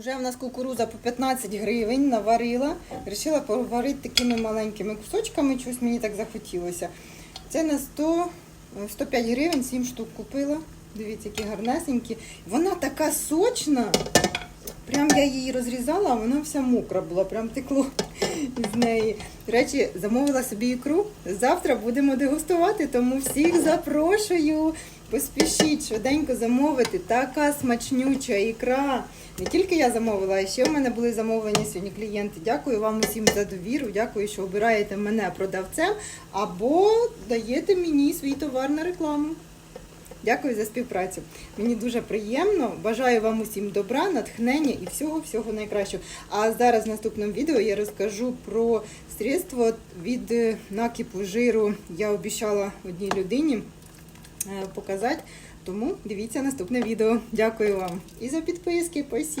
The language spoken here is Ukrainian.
Уже в нас кукуруза по 15 гривень наварила. Рішила поварити такими маленькими кусочками, щось мені так захотілося. Це на 100, е, 105 гривень, 7 штук купила. Дивіться, які гарнесенькі. Вона така сочна. Прям я її розрізала, а вона вся мокра була, прям текло з неї. До речі, замовила собі ікру. Завтра будемо дегустувати, тому всіх запрошую. Поспішіть швиденько замовити. Така смачнюча ікра. Не тільки я замовила, а ще в мене були замовлені сьогодні клієнти. Дякую вам усім за довіру. Дякую, що обираєте мене продавцем або даєте мені свій товар на рекламу. Дякую за співпрацю. Мені дуже приємно. Бажаю вам усім добра, натхнення і всього-всього найкращого. А зараз в наступному відео я розкажу про средство від е, накипу жиру. Я обіцяла одній людині показати. Тому дивіться наступне відео. Дякую вам і за підписки. Спасибо.